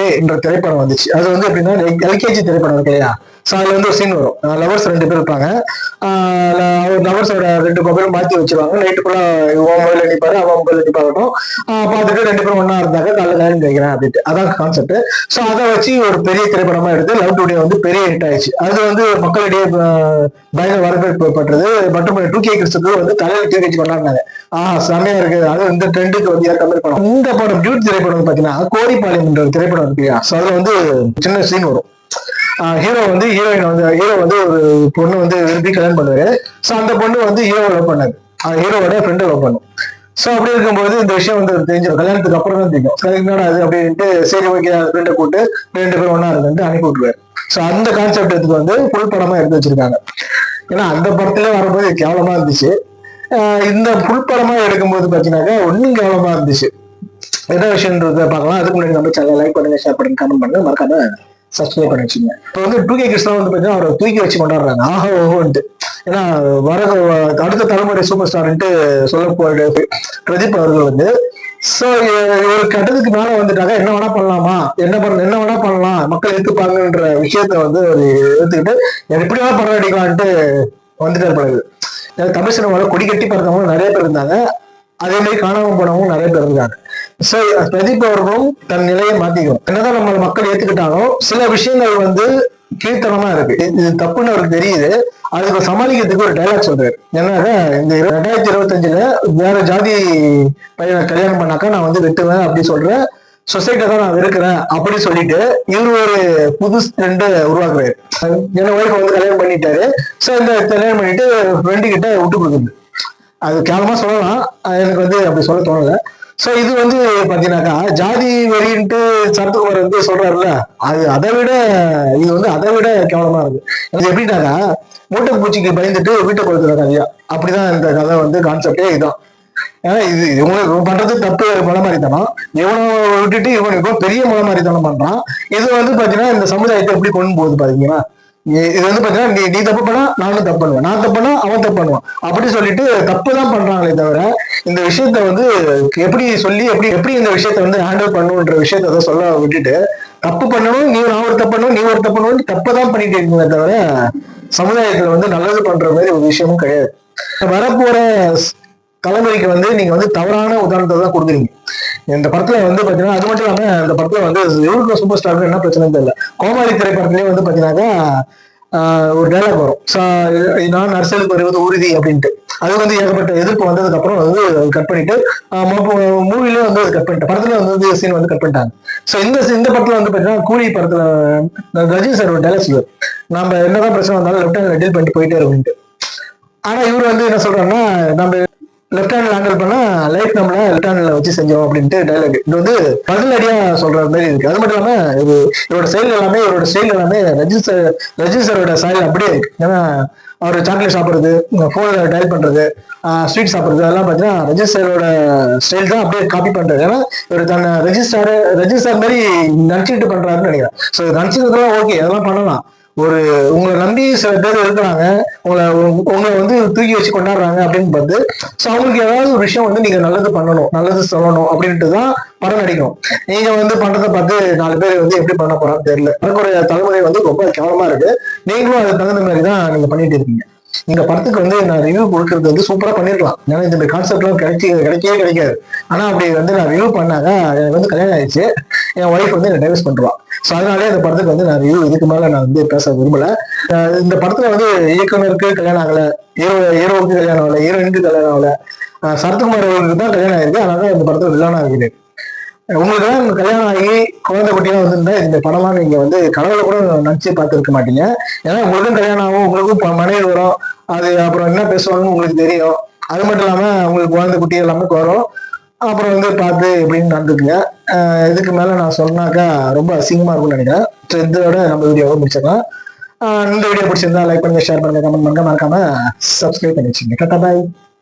Today என்ற திரைப்படம் வந்துச்சு. அது வந்து எப்படின்னா எல்கேஜி திரைப்படம் இருக்கு இல்லையா? ஸோ அதுல வந்து ஒரு சீன் வரும். லவர்ஸ் ரெண்டு பேர் இருப்பாங்க. லவர்ஸோட ரெண்டு மொபைலும் மாத்தி வச்சிருவாங்க. நைட்டு கூட உன் மொபைல் அடிப்பாரு அவன் மொபைல் அடிப்பாகட்டும் பார்த்துட்டு ரெண்டு பேரும் ஒன்னா இருந்தாங்க. நல்ல நேரம் கேட்கிறேன் அப்படின்ட்டு. அதான் கான்செப்ட் ஸோ அதை வச்சு ஒரு பெரிய திரைப்படமா எடுத்து லவ் டுடே வந்து பெரிய ஹிட் ஆயிடுச்சு. அது வந்து மக்களிடையே ஆஹ், பயங்கர வரவேற்பு பட்டது மற்றும் டூ கே கிறிஸ்துக்கு வந்து தலையில் தூக்கி வச்சு கொண்டாடினாங்க. ஆஹ் செமையா இருக்குது அது இந்த ட்ரெண்டுக்கு வந்து ஏற்ற மாதிரி படம். இந்த படம் டியூட் திரைப்படம் பாத்தீங்கன்னா கோரிப்பாளையம் என்ற ஒரு திரைப்படம் இருக்கு ஸோ அதுல வந்து சின்ன சீன் வரும். ஹீரோ வந்து ஹீரோயின் வந்து ஹீரோ வந்து ஒரு பொண்ணு வந்து விரும்பி கல்யாணம் பண்ணுவாரு. ஸோ அந்த பொண்ணு வந்து ஹீரோ லவ் பண்ணாரு. ஹீரோவோட ஃப்ரெண்டு லவ் பண்ணும். ஸோ அப்படி இருக்கும்போது இந்த விஷயம் வந்து தெரிஞ்சிடும் கல்யாணத்துக்கு அப்புறம் தான் தெரியும். கல்யாணம் அது அப்படின்ட்டு சரி ஓகே ஃப்ரெண்டை கூட்டு ரெண்டு பேரும் ஒன்றா இருந்துட்டு அனுப்பி விட்டுருவாரு. ஸோ அந்த கான்செப்ட் எடுத்து வந்து புல் படமா எடுத்து வச்சிருக்காங்க. ஏன்னா அந்த படத்துல வரும்போது கேவலமா இருந்துச்சு. இந்த புல் படமா எடுக்கும்போது பார்த்தீங்கன்னாக்கா ஒன்னும் கேவலமா இருந்துச்சு. என்ன விஷயம்ன்றத பார்க்கலாம். அதுக்கு முன்னாடி நம்ம சேனல் லைக் பண்ணுங்க ஷேர் பண்ணுங்க கமெண்ட் பண்ணுங்க. மறக்காம சப்ஸ்கிரைப் பண்ணி வச்சுங்க இப்போ வந்து டூ கே கிருஷ்ணா வந்து பார்த்தீங்கன்னா அவரை தூக்கி வச்சு கொண்டாடுறாங்க. ஆஹா ஓஹோன்ட்டு. ஏன்னா வர அடுத்த தலைமுறை சூப்பர் ஸ்டார்ன்ட்டு சொல்ல பிரதீப் அவர்கள் வந்து சோ ஒரு கட்டத்துக்கு மேல வந்துட்டாங்க என்ன வேணா பண்ணலாமா? என்ன பண்ண என்ன வேணா பண்ணலாம்? மக்கள் ஏத்துப்பாங்கன்ற விஷயத்த வந்து ஒரு எடுத்துக்கிட்டு எப்படி வேணா படம் அடிக்கலான்ட்டு வந்துட்டார் பிறகு தமிழ் சினிமாவில் கொடி கட்டி பறந்தவங்க நிறைய பேர் இருந்தாங்க. அதே மாதிரி காணாமல் போனவங்க நிறைய பேர் இருந்தாங்க. சோ பிரதீப் அவர்களும் தன் நிலையை மாத்திக்கணும். என்னதான் நம்ம மக்கள் ஏத்துக்கிட்டாலும் சில விஷயங்கள் வந்து கீழ்த்தனமா இருக்கு. இது- இது தப்புன்னு அவருக்கு தெரியுது. அதுக்கு சமாளிக்கிறதுக்கு ஒரு டைலாக் சொல்றாரு. என்னன்னா இந்த ரெண்டாயிரத்தி இருபத்தஞ்சுல வேற ஜாதி பையனை கல்யாணம் பண்ணாக்கா நான் வந்து வெட்டுவேன் அப்படி சொல்ற சொசைட்டியை தான் நான் வெறுக்கிறேன் அப்படின்னு சொல்லிட்டு இவர் ஒரு புது ட்ரெண்டை உருவாக்குறாரு. என்ன ஒய்ஃப் வந்து கல்யாணம் பண்ணிட்டாரு. ஸோ இந்த கல்யாணம் பண்ணிட்டு ஃப்ரெண்டு கிட்ட விட்டு கொடுக்குது. அது கேவலமா சொல்லலாம். எனக்கு வந்து அப்படி சொல்ல தோணலை. சோ இது வந்து பாத்தீங்கன்னாக்கா ஜாதி வெறின்ட்டு சரத்குமார் வந்து சொல்றாருல்ல அது அதை விட இது வந்து அதை விட கேவலமா இருக்கு. இது எப்படின்னாக்கா மூட்டை பூச்சிக்கு பயந்துட்டு வீட்டை கொடுக்குற கதையா அப்படிதான் இந்த கதை வந்து கான்செப்டே இதுதான் ஏன்னா இது இவங்க பண்றது தப்பு முளமாரித்தனம் இவனை விட்டுட்டு இவன் இப்போ பெரிய முளமாரித்தனம் பண்றான். இது வந்து பாத்தீங்கன்னா இந்த சமுதாயத்தை எப்படி கொண்டு போகுது பாத்தீங்கன்னா இது வந்து பாத்தீங்கன்னா நீ நீ தப்பு பண்ணா நானும் தப்பு பண்ணுவேன். நான் தப்பு பண்ணா அவன் தப்பு பண்ணுவான். அப்படி சொல்லிட்டு தப்பு தான் பண்றாங்களே தவிர இந்த விஷயத்த வந்து எப்படி சொல்லி எப்படி எப்படி இந்த விஷயத்த வந்து ஹேண்டில் பண்ணணுன்ற விஷயத்த அதை சொல்ல விட்டுட்டு தப்பு பண்ணணும் நீ நான் ஒரு தப்பு பண்ணணும் நீ ஒரு தப்பு பண்ணணும் தப்பு தான் பண்ணிட்டு இருக்கீங்களே தவிர சமுதாயத்துல வந்து நல்லது பண்ற மாதிரி ஒரு விஷயமும் கிடையாது. வரப்போற தலைமுறைக்கு வந்து நீங்க வந்து தவறான உதாரணத்தை தான் கொடுக்குறீங்க. இந்த படத்துல வந்து பாத்தீங்கன்னா அது மட்டும் இல்லாம இந்த படத்துல வந்து இவருக்கும் சூப்பர் ஸ்டாருக்கு என்ன பிரச்சனைன்னு தெரியல. கோமாளி திரைப்படத்திலேயே வந்து பாத்தீங்கன்னாக்கா ஆஹ் ஒரு டைலாக் வரும். நான் அரசியலுக்கு வருவது உறுதி அப்படின்ட்டு. அது வந்து ஏகப்பட்ட எதிர்ப்பு வந்ததுக்கு அப்புறம் வந்து கட் பண்ணிட்டு மூவில வந்து கட் பண்ணிட்டு படத்துல வந்து சீன் வந்து கட் பண்ணிட்டாங்க. சோ இந்த இந்த படத்துல வந்து பாத்தீங்கன்னா கூலி படத்துல ரஜினி சார் ஒரு டைலாக் சொல்லுவார். நம்ம என்னதான் பிரச்சனை வந்தாலும் லெஃப்ட் ஹேண்ட் டீல் பண்ணிட்டு போயிட்டே இருக்குன்ட்டு ஆனா இவர் வந்து என்ன சொல்றாருன்னா நம்ம லெஃப்ட் ஹேண்ட்ல ஹேண்டில் பண்ணா லைஃப் நம்மள லெஃப்ட் ஹேண்ட்ல வச்சு செஞ்சோம் அப்படின்ட்டு டைலாக் இது வந்து பதிலடியா சொல்ற மாதிரி இருக்கு. அது மட்டும் இல்லாம இது இவரோட செயல் எல்லாமே இவரோட ஸ்டைல் எல்லாமே ரஜினி சார் ரஜினி சாரோட அப்படியே இருக்கு. ஏன்னா அவர் சாக்லேட் சாப்பிடுறது போன்ல டயல் பண்றது ஸ்வீட் சாப்பிடுறது அதெல்லாம் பார்த்தீங்கன்னா ரஜினி சாரோட ஸ்டைல் தான் அப்படியே காப்பி பண்ணுறது ஏன்னா இவர் தன்னை ரெஜிஸ்டர் ரெஜிஸ்டர் மாதிரி நடிச்சுட்டு பண்றாருன்னு நினைக்கிறேன். ஸோ நடிச்சதுக்கெல்லாம் ஓகே அதெல்லாம் பண்ணலாம். ஒரு உங்களை நம்பி சில பேர் இருக்கிறாங்க. உங்களை உங்களை வந்து தூக்கி வச்சு கொண்டாடுறாங்க அப்படின்னு பார்த்து ஸோ அவங்களுக்கு ஏதாவது ஒரு விஷயம் வந்து நீங்க நல்லது பண்ணணும் நல்லது சொல்லணும் அப்படின்ட்டு தான் படம் நடிக்கணும். நீங்க வந்து பண்றதை பார்த்து நாலு பேர் வந்து எப்படி பண்ண போறான்னு தெரியல. வரக்கூடிய தலைமுறை வந்து ரொம்ப கேவலமா இருக்கு. நீங்களும் அதுக்கு தகுந்த மாதிரி தான் நீங்க பண்ணிட்டு இருக்கீங்க. இந்த படத்துக்கு வந்து நான் ரிவ்யூ கொடுக்கறது வந்து சூப்பரா பண்ணிருக்கலாம். ஏன்னா இந்த கான்செப்ட்லாம் கிடைச்சி கிடைக்கவே கிடைக்காது. ஆனா அப்படி வந்து நான் ரிவ்யூ பண்ணாங்க எனக்கு வந்து கல்யாணம் ஆயிடுச்சு. என் ஒய்ஃப் வந்து என்ன டைவர்ஸ் பண்றான் ஸோ அதனாலே அந்த படத்துக்கு வந்து நான் ரிவ்யூ இதுக்கு மேல நான் வந்து பேச விரும்பல. இந்த படத்துல வந்து இயக்குனருக்கு கல்யாணம் ஆகல. ஹீரோ ஹீரோவுக்கு கல்யாணம் ஆகல. ஹீரோயினுக்கு கல்யாணம் ஆகல. சரத்குமார் அவர்களுக்கு தான் கல்யாணம் ஆயிருக்கு. அதனால இந்த படத்துல வில்லானா இருக்குது உங்களுக்கு தான் கல்யாணம் ஆகி குழந்தை குட்டியெல்லாம் வந்திருந்தா இந்த படம்லாம் நீங்க வந்து கனவுல கூட நினைச்சு பார்த்துருக்க மாட்டீங்க. ஏன்னா உங்களுக்கும் கல்யாணம் ஆகும் உங்களுக்கும் மனைவி வரும் அது அப்புறம் என்ன பேசுவாங்கன்னு உங்களுக்கு தெரியும். அது மட்டும் இல்லாம உங்களுக்கு குழந்தை குட்டி எல்லாமே வரும். அப்புறம் வந்து பார்த்து எப்படின்னு நடந்துக்குங்க. இதுக்கு மேல நான் சொன்னாக்கா ரொம்ப அசிங்கமா இருக்கும்னு நினைக்கிறேன். இதோட நம்ம வீடியோவை முடிச்சிடலாம். இந்த வீடியோ பிடிச்சிருந்தா லைக் பண்ணுங்க ஷேர் பண்ணுங்க கமெண்ட் பண்ணுங்க. மறக்காம சப்ஸ்கிரைப் பண்ணி வச்சுங்க கரெக்டா பாய்.